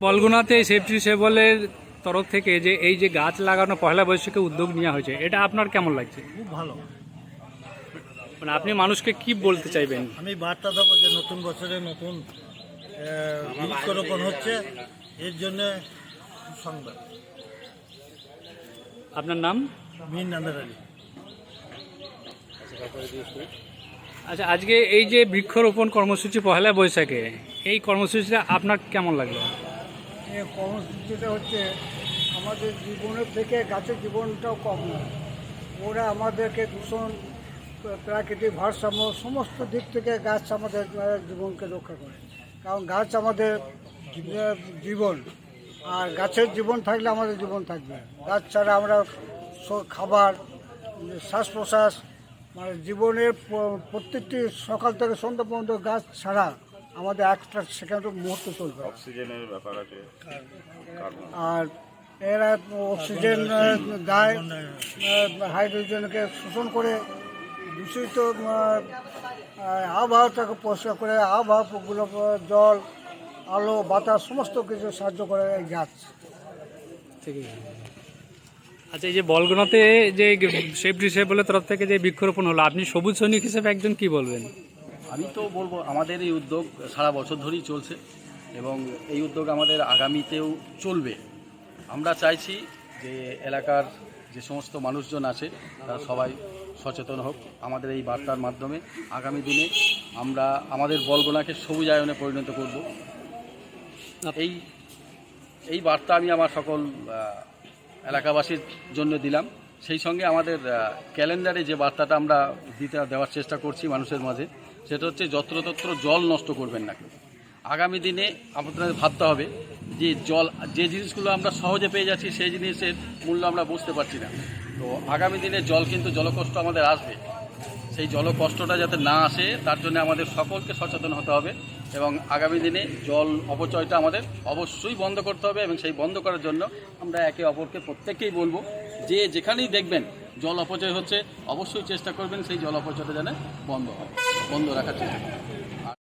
বলগুনাতে safety সেবলের তরফ থেকে যে এই যে গাছ লাগানো পয়লা বৈশাখে উদ্যোগ নেওয়া হয়েছে এটা আপনার কেমন লাগছে? খুব ভালো। মানে আপনি মানুষকে কি বলতে চাইবেন? আমি বার্তা দেবো যে নতুন বছরে নতুন বৃক্ষরোপণ হচ্ছে এর জন্য সংবাদ আপনার নাম? মীর নামের আলী। আচ্ছা আজকে এই যে বৃক্ষরোপণ কর্মসূচি পহেলা বৈশাখে এই কর্মসূচিটা আপনার কেমন লাগল? এই কর্মসূচিটা হচ্ছে আমাদের জীবনের থেকে গাছের জীবনটাও কম নয়। ওরা আমাদেরকে দূষণ, প্রাকৃতিক ভারসাম্য সমস্ত দিক থেকে গাছ আমাদের জীবনকে রক্ষা করে। কারণ গাছ আমাদের জীবন। আর গাছের জীবন থাকলে আমাদের জীবন থাকবে। গাছ ছাড়া আমরা খাবার, শ্বাস প্রশ্বাস মানে জীবনের প্রত্যেকটি সকাল থেকে সন্ধ্যা পর্যন্ত গাছ ছাড়া আমাদের একটা সেকেন্ড মুহূর্ত চলবে। অক্সিজেনের ব্যাপার আছে আর এরা অক্সিজেন দেয় হাইড্রোজেনকে শোষণ করে দূষিত আবহাওয়াটাকে পরিষ্কার করে আবহাওয়াগুলো জল আলো বাতাস সমস্ত কিছু সাহায্য করে এই গাছ। আচ্ছা এই যে বলগুনাতে যে সেফ সেফটি সেবলের তরফ থেকে যে বৃক্ষরোপণ হলো আপনি সবুজ সৈনিক হিসেবে একজন কি বলবেন? আমি তো বলব, আমাদের এই উদ্যোগ সারা বছর ধরেই চলছে এবং এই উদ্যোগ আমাদের আগামীতেও চলবে। আমরা চাইছি যে এলাকার যে সমস্ত মানুষজন আছে, তারা সবাই সচেতন হোক। আমাদের এই বার্তার মাধ্যমে আগামী দিনে আমরা আমাদের বলগোনাকে সবুজায়নে পরিণত করব। এই এই বার্তা আমি আমার সকল এলাকাবাসীর জন্য দিলাম। সেই সঙ্গে আমাদের ক্যালেন্ডারে যে বার্তাটা আমরা দিতে, দেওয়ার চেষ্টা করছি মানুষের মাঝে সেটা হচ্ছে যত্রতত্র জল নষ্ট করবেন না। আগামী দিনে আপনাদের ভাবতে হবে যে জল, যে জিনিসগুলো আমরা সহজে পেয়ে যাচ্ছি সেই জিনিসের মূল্য আমরা বুঝতে পারছি না। তো আগামী দিনে জল কিন্তু জলকষ্ট আমাদের আসবে। সেই জলকষ্টটা যাতে না আসে, তার জন্য আমাদের সকলকে সচেতন হতে হবে এবং আগামী দিনে জল অপচয়টা আমাদের অবশ্যই বন্ধ করতে হবে এবং সেই বন্ধ করার জন্য আমরা একে অপরকে প্রত্যেককেই বলব, যে যেখানেই দেখবেন জল অপচয় হচ্ছে, অবশ্যই চেষ্টা করবেন সেই জল অপচয়টা যেন বন্ধ হয়, বন্ধ রাখার চেষ্টা